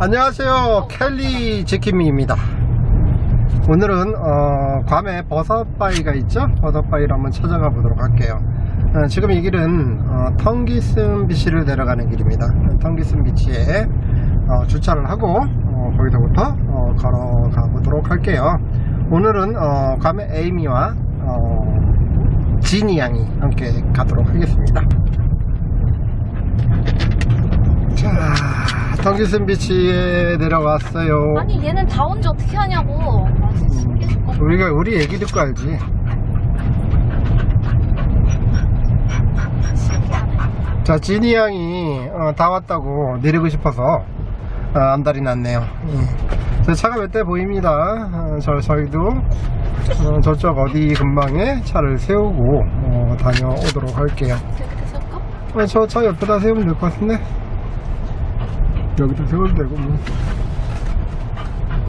안녕하세요. 켈리 제키미입니다. 오늘은 어, 괌에 버섯바위가 있죠? 버섯바위를 한번 찾아가 보도록 할게요. 어, 지금 이 길은 어, 텅기슨 비치를 내려가는 길입니다. 텅기슨 비치에 어, 주차를 하고 어, 거기서부터 어, 걸어가 보도록 할게요. 오늘은 어, 괌의 에이미와 어, 지니 양이 함께 가도록 하겠습니다. 자 텅기슨 비치에 내려왔어요 아니 얘는 다 온지 어떻게 하냐고 아, 진짜 신기해 죽겠어. 우리가 우리 얘기 듣고 알지. 자, 진이 양이 어, 다 왔다고 내리고 싶어서 어, 안달이 났네요. 예. 저 차가 몇 대 보입니다. 어, 저, 저희도 어, 저쪽 어디 근방에 차를 세우고 어, 다녀오도록 할게요. 이렇게 세울까? 어, 저차 옆에다 세우면 될 것 같은데? 여기다 세우면 되고 뭐.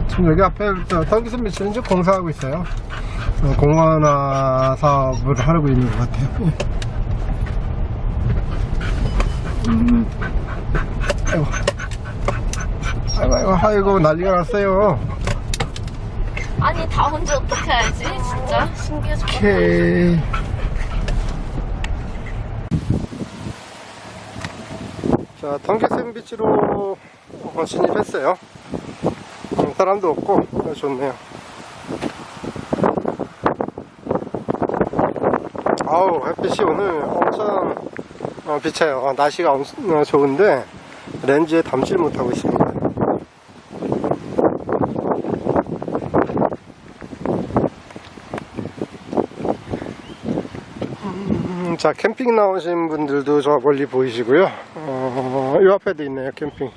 지금 여기 앞에 텅기슨 비치는 지금 공사하고 있어요. 어, 공원화 사업을 하고 있는 것 같아요. 예. 음. 아이고. 아이고, 아이고, 아이고, 난리가 났어요. 아니 다 온지 어떻게 알지 진짜 신기해 오케이. 자, 텅기슨 비치로 어, 진입했어요. 음, 사람도 없고 어, 좋네요. 아우 햇빛이 오늘 엄청 어, 비쳐요. 어, 날씨가 엄청 어, 좋은데 렌즈에 담질 못하고 있습니다. 음, 자 캠핑 나오신 분들도 저 멀리 보이시고요. 어, 이 앞에도 있네요 캠핑.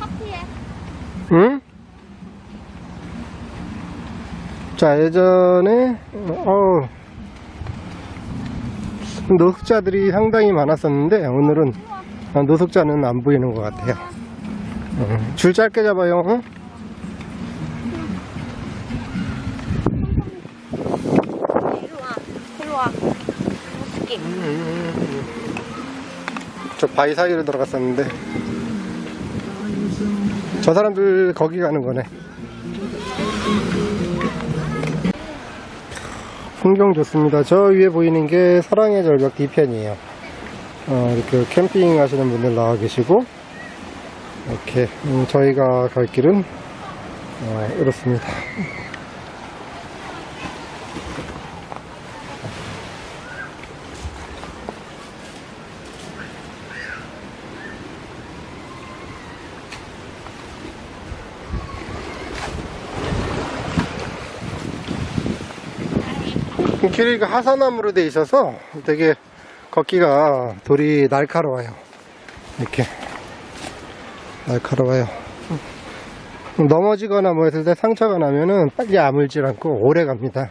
커피에 응? 자, 예전에, 어 노숙자들이 상당히 많았었는데, 오늘은 어, 노숙자는 안 보이는 것 같아요. 어, 줄 짧게 잡아요. 응? 이리 와 이리 와 무섭게 저 바위 사이로 들어갔었는데, 저 사람들 거기 가는 거네. 풍경 좋습니다. 저 위에 보이는 게 사랑의 절벽 뒤편이에요. 어, 이렇게 캠핑 하시는 분들 나와 계시고, 이렇게, 음, 저희가 갈 길은, 어, 이렇습니다. 길이 그 하산암으로 돼 있어서 되게 걷기가 돌이 날카로워요. 이렇게 날카로워요. 넘어지거나 뭐 했을 때 상처가 나면은 빨리 아물질 않고 오래 갑니다.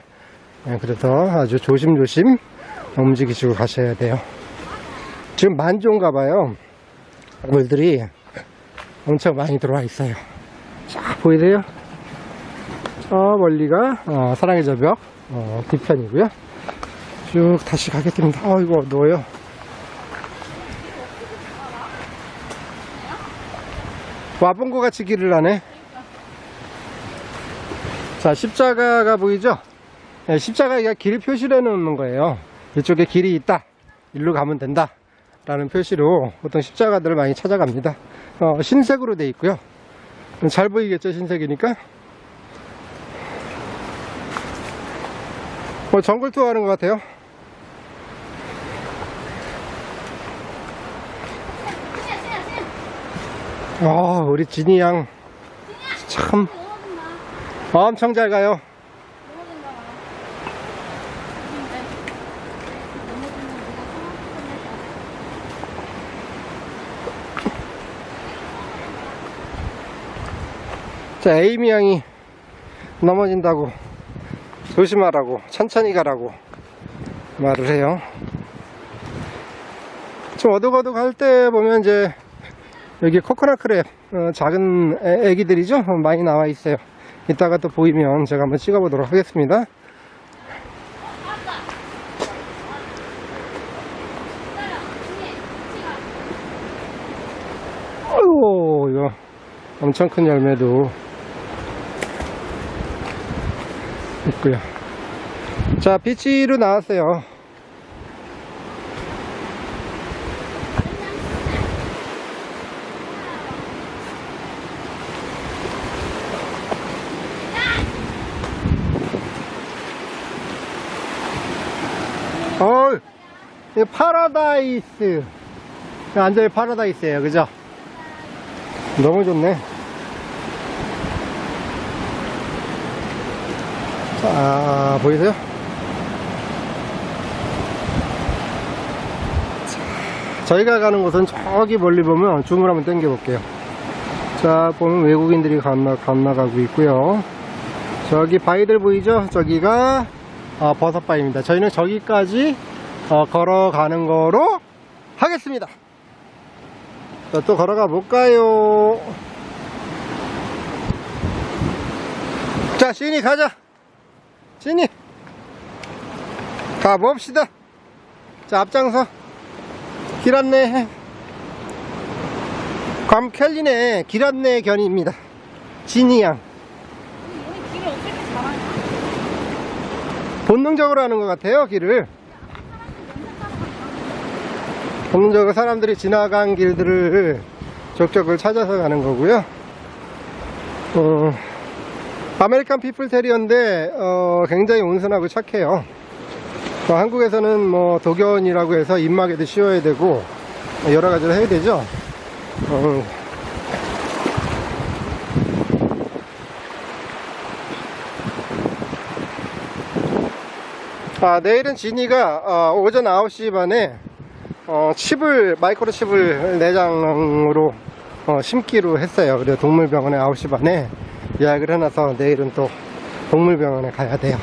예, 그래서 아주 조심조심 움직이시고 가셔야 돼요. 지금 만조인가 봐요. 물들이 엄청 많이 들어와 있어요. 쫙 보이세요? 저 멀리가 어, 사랑의 저벽 어, 뒤편이고요. 쭉 다시 가겠습니다. 아 이거 어두워요. 와본 것 같이 길을 나네. 자 십자가가 보이죠? 네, 십자가가 길 표시를 해놓는 거예요. 이쪽에 길이 있다. 일로 가면 된다. 라는 표시로 보통 십자가들을 많이 찾아갑니다. 어, 흰색으로 돼 있고요. 잘 보이겠죠? 흰색이니까. 뭐 정글 투어 하는 것 같아요. 아, 우리 진이 양. 참, 엄청 잘 가요. 자, 에이미 양이 넘어진다고 조심하라고 천천히 가라고 말을 해요. 좀 어둑어둑 할 때 보면 이제 여기 코코넛 크랩 어, 작은 애, 애기들이죠? 많이 나와 있어요. 이따가 또 보이면 제가 한번 찍어 보도록 하겠습니다. 아이고 엄청 큰 열매도. 있고요. 자, 비치로 나왔어요. 어, 이 파라다이스. 완전히 파라다이스예요, 그죠? 너무 좋네. 자, 보이세요? 자, 저희가 가는 곳은 저기 멀리 보면 줌을 한번 당겨 볼게요. 자, 보면 외국인들이 건너, 건너가고 있고요. 저기 바위들 보이죠? 저기가 어, 버섯바위입니다. 저희는 저기까지 어, 걸어가는 거로 하겠습니다. 자, 또 걸어가 볼까요? 자, 신이 가자. 신이 가봅시다. 자, 앞장서. 길 안내. 괌 켈린의 길 안내 견입니다. 진이 양. 본능적으로 하는 것 같아요, 길을. 본능적으로 사람들이 지나간 길들을 족적을 찾아서 가는 거고요. 어, 아메리칸 피플 테리어인데 어, 굉장히 온순하고 착해요. 어, 한국에서는 뭐 독연이라고 해서 입마개도 씌워야 되고 여러 가지를 해야 되죠. 어, 아, 내일은 진이가 어, 오전 9시 반에 어, 칩을 마이크로 칩을 내장으로 어, 심기로 했어요. 그래서 동물병원에 9시 반에 예약을 해놔서 내일은 또 동물병원에 가야 돼요.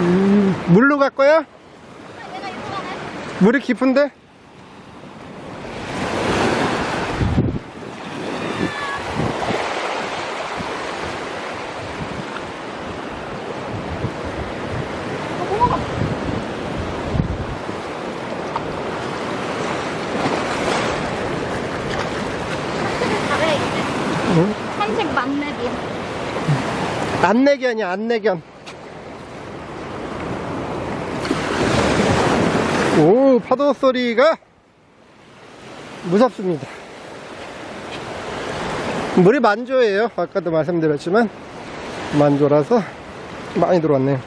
음, 물로 갈 거야? 물이 깊은데? 산책을 잘해야겠네. 응? 산책 만렙이야. 안내견이야, 안내견. 오, 파도 소리가 무섭습니다. 물이 만조예요. 아까도 말씀드렸지만, 만조라서 많이 들어왔네요.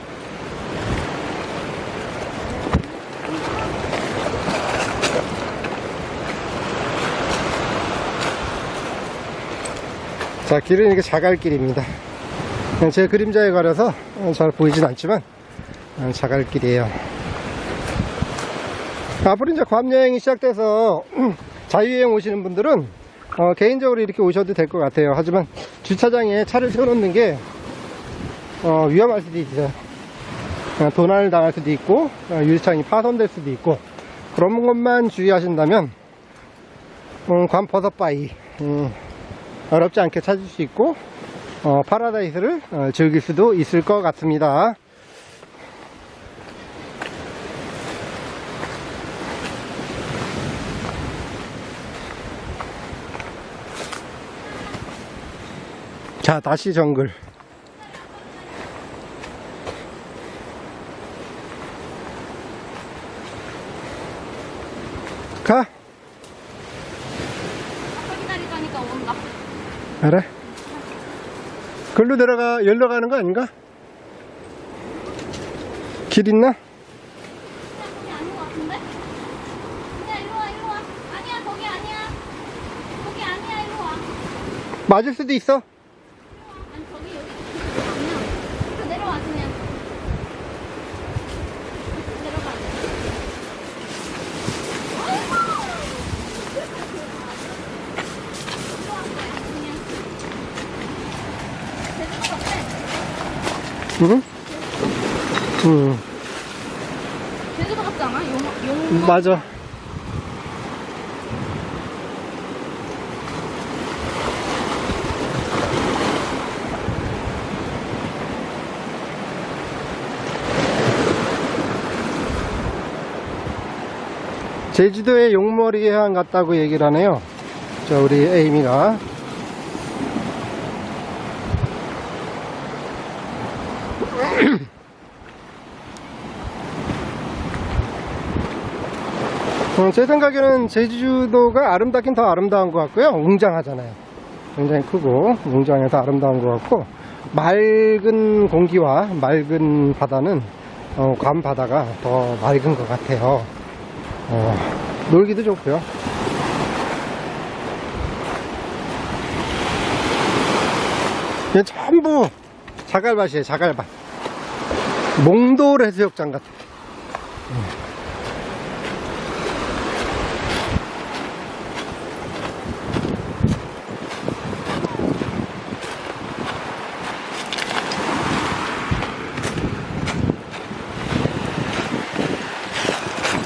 자, 길은 이렇게 자갈길입니다. 그냥 제 그림자에 가려서 어, 잘 보이진 않지만 어, 자갈길이에요. 앞으로 이제 괌 여행이 시작돼서 자유여행 오시는 분들은 어, 개인적으로 이렇게 오셔도 될 것 같아요. 하지만 주차장에 차를 세워놓는 게 어, 위험할 수도 있어요. 어, 도난을 당할 수도 있고 어, 유리창이 파손될 수도 있고 그런 것만 주의하신다면 음, 괌 버섯바위 음, 어렵지 않게 찾을 수 있고 어, 파라다이스를 어, 즐길 수도 있을 것 같습니다. 자, 다시 정글. 가. 아까 기다리다니까 온다. 그래. 글로 내려가, 열러 가는 거 아닌가? 길 있나? 아닌 것같 그래? 응. 제주도 같지 않아? 용, 용. 맞아. 제주도의 용머리 해안 같다고 얘기를 하네요. 자, 우리 에이미가 어, 제 생각에는 제주도가 아름답긴 더 아름다운 것 같고요. 웅장하잖아요. 굉장히 크고 웅장해서 아름다운 것 같고 맑은 공기와 맑은 바다는 어, 괌 바다가 더 맑은 것 같아요. 어, 놀기도 좋고요. 이게 전부 자갈밭이에요, 자갈밭. 몽돌 해수욕장 같아.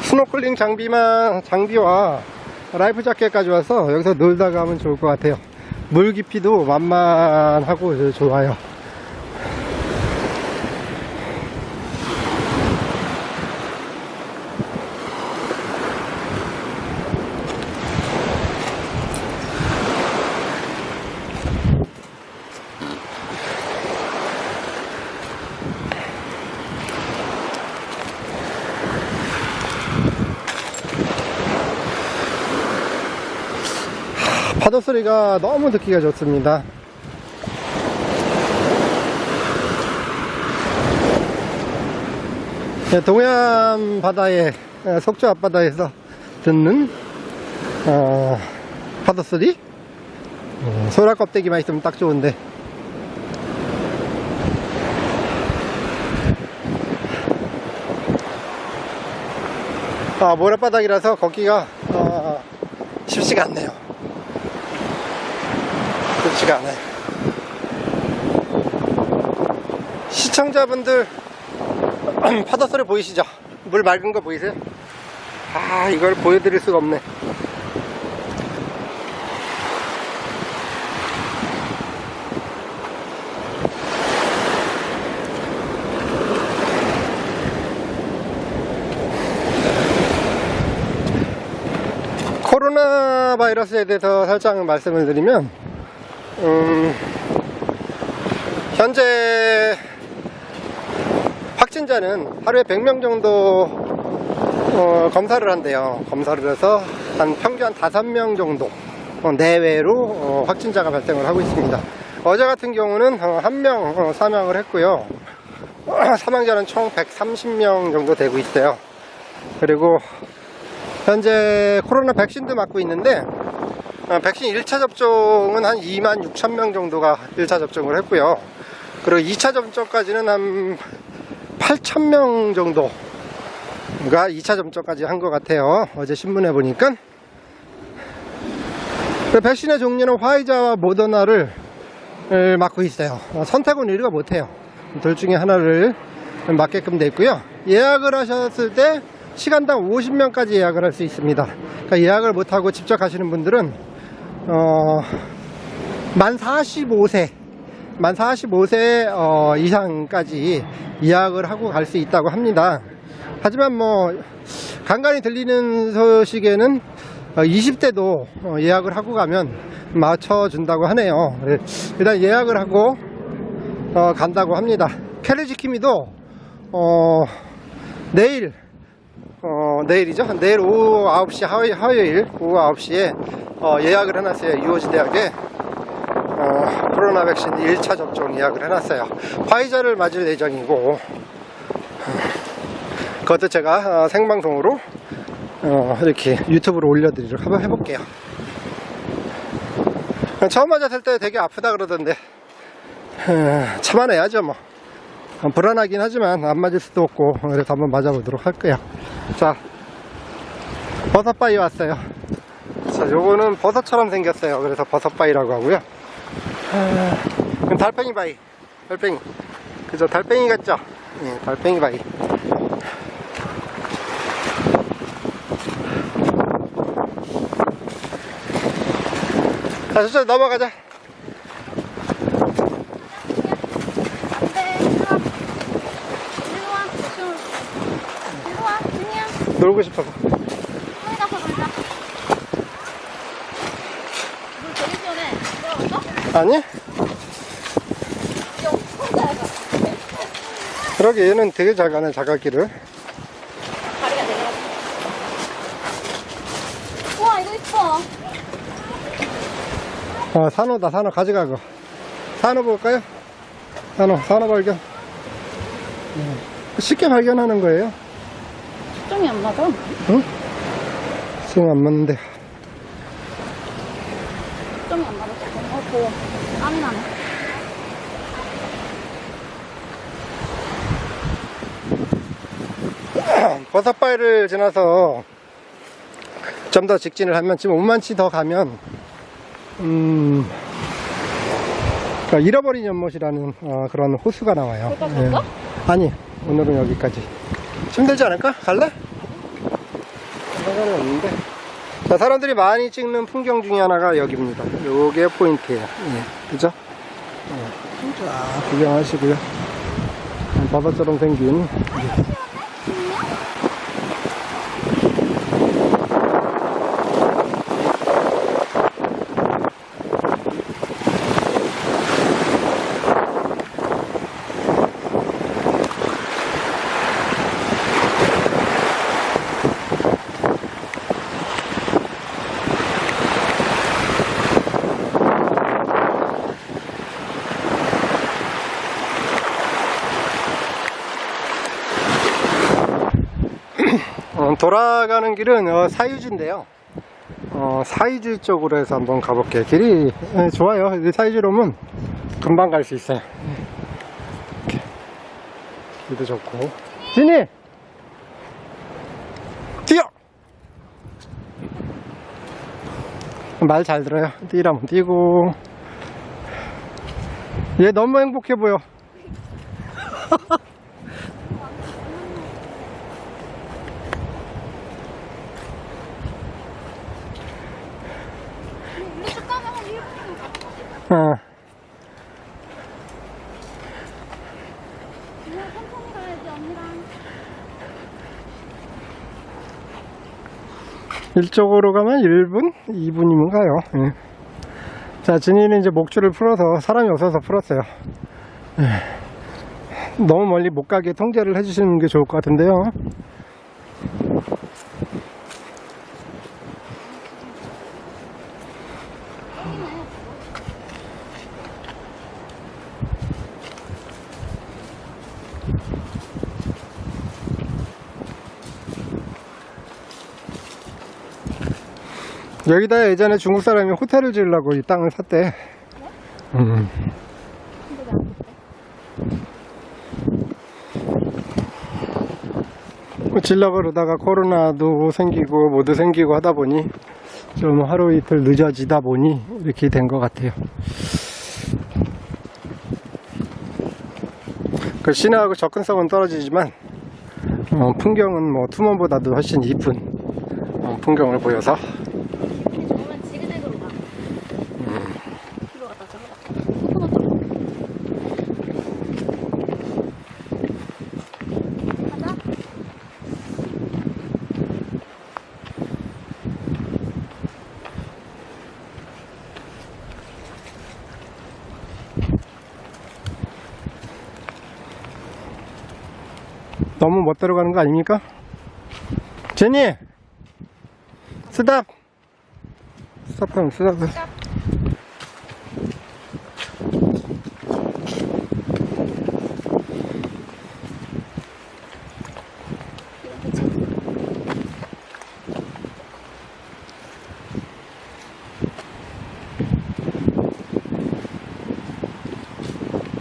스노클링 장비만 장비와 라이프 자켓까지 와서 여기서 놀다 가면 좋을 것 같아요. 물 깊이도 만만하고 좋아요. 파도 소리가 너무 듣기가 좋습니다. 네, 동해안 바다에 에, 속초 앞바다에서 듣는 어, 파도 소리 어, 소라 껍데기만 있으면 딱 좋은데 아, 모래바닥이라서 걷기가 어, 쉽지가 않네요. 쉽지가 않아요. 시청자분들 파도 소리 보이시죠? 물 맑은 거 보이세요? 아 이걸 보여드릴 수가 없네. 코로나 바이러스에 대해서 살짝 말씀을 드리면 음, 현재 확진자는 하루에 100명 정도 어, 검사를 한대요. 검사를 해서 한 평균 한 5명 정도 어, 내외로 어, 확진자가 발생을 하고 있습니다. 어제 같은 경우는 어, 한명 어, 사망을 했고요. 사망자는 총 130명 정도 되고 있어요. 그리고 현재 코로나 백신도 맞고 있는데 어, 백신 1차 접종은 한 2만 6천 명 정도가 1차 접종을 했고요. 그리고 2차 접종까지는 한 8천 명 정도가 2차 접종까지 한 것 같아요. 어제 신문에 보니까. 그 백신의 종류는 화이자와 모더나를 에, 맞고 있어요. 어, 선택은 우리가 못해요. 둘 중에 하나를 맞게끔 돼 있고요. 예약을 하셨을 때 시간당 50명까지 예약을 할 수 있습니다. 그러니까 예약을 못하고 직접 가시는 분들은 어, 만 45세, 만 45세 어, 이상까지 예약을 하고 갈 수 있다고 합니다. 하지만 뭐 간간히 들리는 소식에는 20대도 예약을 하고 가면 맞춰준다고 하네요. 네, 일단 예약을 하고 어, 간다고 합니다. 캐리지키미도 어, 내일 어, 내일이죠. 내일 오후 9시 화요일, 오후 9시에 어, 예약을 해놨어요. 유호지 대학에 어, 코로나 백신 1차 접종 예약을 해놨어요. 화이자를 맞을 예정이고 그것도 제가 어, 생방송으로 어, 이렇게 유튜브로 올려드리도록 한번 해볼게요. 처음 맞았을 때 되게 아프다 그러던데 어, 참아내야죠 뭐. 어, 불안하긴 하지만 안 맞을 수도 없고 그래서 한번 맞아보도록 할게요. 자, 버섯바위 왔어요. 자, 요거는 버섯처럼 생겼어요. 그래서 버섯바위라고 하고요. 달팽이 바위. 달팽이. 그죠? 달팽이 같죠? 예, 달팽이 바위. 자, 저쪽 넘어가자. 놀고 싶다고. 가서 놀자. 물 되게 시원해. 들어갔어? 아니? 그러게 얘는 되게 잘 가네 자갈길을. 다리가 내려갔어. 우와, 이거 이뻐. 아 산호다 산호 가져가고. 산호 볼까요? 산호 산호 발견. 네. 쉽게 발견하는 거예요. 초점이 안 맞아. 응? 지금 안 맞는데 초점이 안 맞아. 어, 더워. 땀이 나네. 버섯바위를 지나서 좀 더 직진을 하면 지금 5만치 더 가면 음 그러니까 잃어버린 연못이라는 어, 그런 호수가 나와요. 갈까? 아니 오늘은 여기까지. 힘들지 않을까? 갈래? 상관은 없는데. 자 사람들이 많이 찍는 풍경 중에 하나가 여기입니다. 요게 포인트예요. 예, 그죠? 어, 자 구경하시고요. 버섯처럼 생긴 어, 돌아가는 길은 어, 사유지인데요. 어, 사유지 쪽으로 해서 한번 가볼게요. 길이 예, 좋아요. 이 사유지로 오면 금방 갈 수 있어요. 이렇게. 길도 좋고. 진이! 뛰어! 말 잘 들어요. 뛰라면 뛰고. 얘 너무 행복해 보여. 이쪽 가면 한 1분이면 가. 어. 그냥 천천히 가야지, 언니랑. 이쪽으로 가면 1분? 2분이면 가요. 예. 자, 진이는 이제 목줄을 풀어서 사람이 없어서 풀었어요. 예. 너무 멀리 못 가게 통제를 해주시는 게 좋을 것 같은데요. 여기다 예전에 중국 사람이 호텔을 지으려고 이 땅을 샀대. 음. 됐대? 뭐 질려고 그러다가 코로나도 생기고 모두 생기고 하다 보니 좀 하루 이틀 늦어지다 보니 이렇게 된 것 같아요. 그 시내하고 접근성은 떨어지지만 어, 풍경은 뭐 투몬보다도 훨씬 이쁜 어, 풍경을 보여서 저는 지그재그로 가. 뒤로 갔다 저로 갔다. 코너로. 가자. 너무 멋대로 가는 거 아닙니까? 제니! 스탑! 스탑하면 스탑.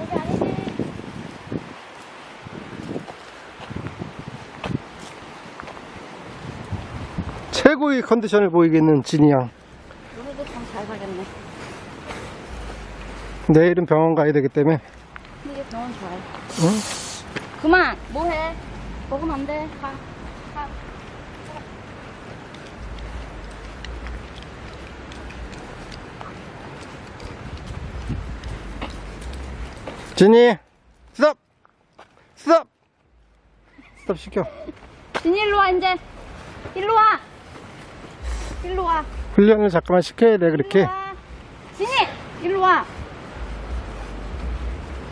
여기 아니지. 최고의 컨디션을 보이겠는 진이 양. 오늘도 참 잘 가겠네. 내일은 병원 가야 되기 때문에. 근데 이게 병원 좋아요. 응? 그만! 뭐해? 먹으면 안 돼. 가. 가. 진이! 스탑! 스탑! 스탑 시켜. 진이 일로 와, 이제. 일로 와. 일로 와. 훈련을 잠깐만 시켜야 돼, 그렇게. 진이! 일로 와.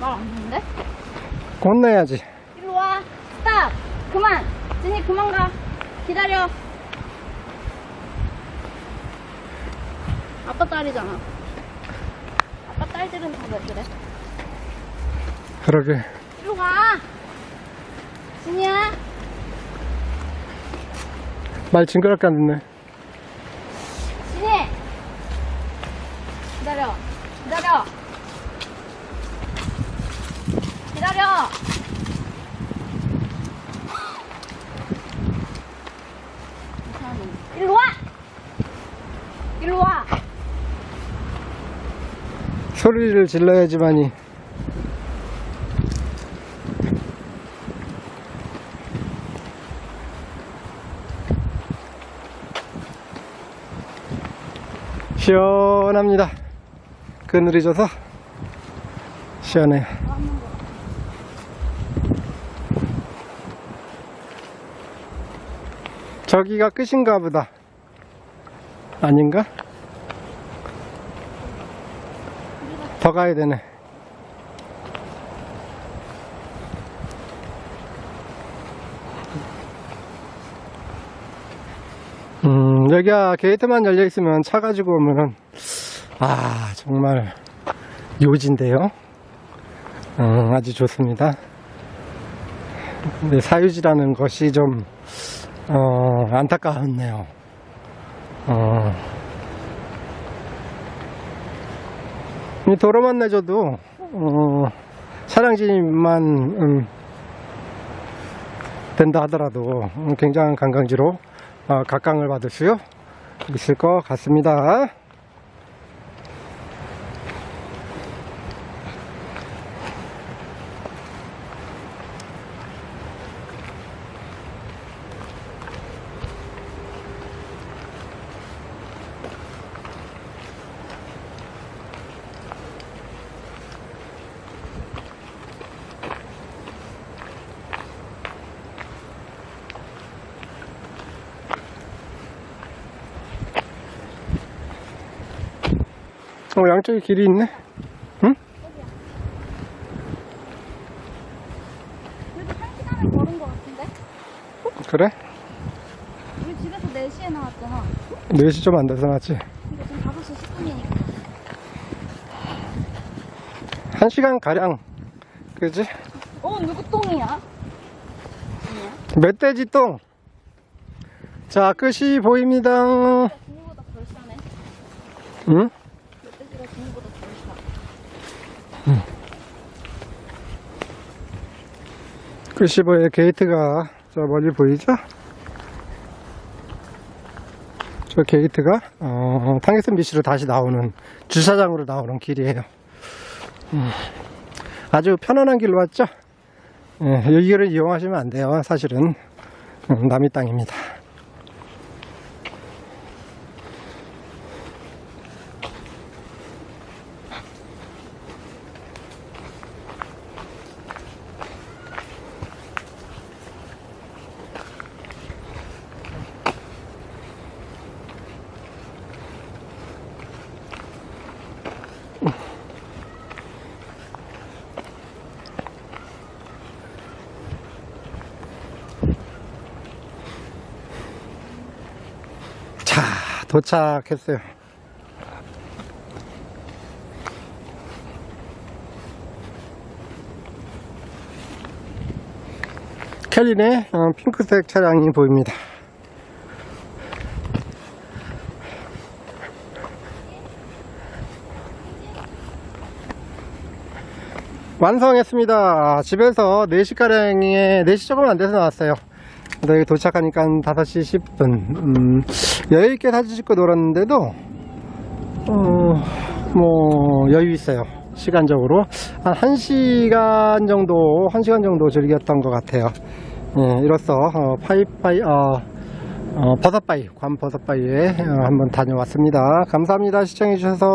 말 안 듣는데? 혼내야지. 일로 와. 스탑. 그만. 진이 그만 가. 기다려. 아빠 딸이잖아. 아빠 딸들은 다 왜 그래? 그러게. 일로 가. 진이야. 말 징그럽게 안 듣네. 기다려. 기다려. 기다려. 일로 와. 일로 와. 소리를 질러야지만이. 시원합니다. 그늘이 져서 시원해요. 저기가 끝인가 보다. 아닌가? 더 가야 되네. 음, 여기가 게이트만 열려 있으면 차 가지고 오면은, 아, 정말 요지인데요. 음, 아주 좋습니다. 근데 사유지라는 것이 좀, 어, 안타까웠네요. 어, 이 도로만 내줘도 어, 차량 진입만 음, 된다 하더라도 음, 굉장한 관광지로 어, 각광을 받을 수 있을 것 같습니다. 어, 양쪽에 길이 있네. 응? 그래도 한 시간은 걸은 것 같은데? 그래? 우리 집에서 4시에 나왔잖아. 4시 좀 안 돼서 나지. 근데 지금 5시 10분이니까. 1시간 가량. 그지? 어, 누구 똥이야? 멧돼지 똥. 자, 끝이 보입니다. 진이보다 덜 싸네. 응? 멧돼지가 진이보다 덜 싸. 끝이 보여 게이트가 저 멀리 보이죠? 저 게이트가 어, 탕계선 비시로 다시 나오는 주차장으로 나오는 길이에요. 음, 아주 편안한 길로 왔죠? 예, 이 길을 이용하시면 안 돼요. 사실은 음, 남의 땅입니다. 자, 도착했어요. 켈린의 어, 핑크색 차량이 보입니다. 완성했습니다. 집에서 4시가량에, 4시 조금 안 돼서 나왔어요. 근데 여기 도착하니까 5시 10분. 음, 여유있게 사진 찍고 놀았는데도, 어, 뭐, 여유 있어요. 시간적으로. 한 1시간 정도, 1시간 정도 즐겼던 것 같아요. 예, 이로써, 어, 파이파이, 어, 어, 버섯바위, 관 버섯바위에 어, 한번 다녀왔습니다. 감사합니다. 시청해주셔서.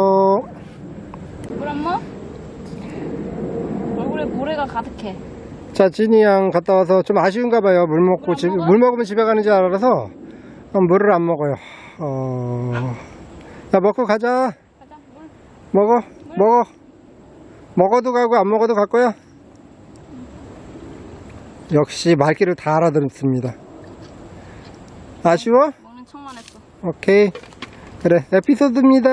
물안 먹어? 얼굴에 모래가 가득해. 자, 진이 양 갔다 와서 좀 아쉬운가 봐요. 물 먹고, 집? 물 먹으면 집에 가는 줄 알아서 어, 물을 안 먹어요. 어, 야, 먹고 가자. 가자, 물. 먹어, 먹어. 먹어도 가고 안 먹어도 갈 거야? 역시 말귀를 다 알아듣습니다. 아쉬워? 먹는 척만 했어. 오케이. 그래, 에피소드입니다.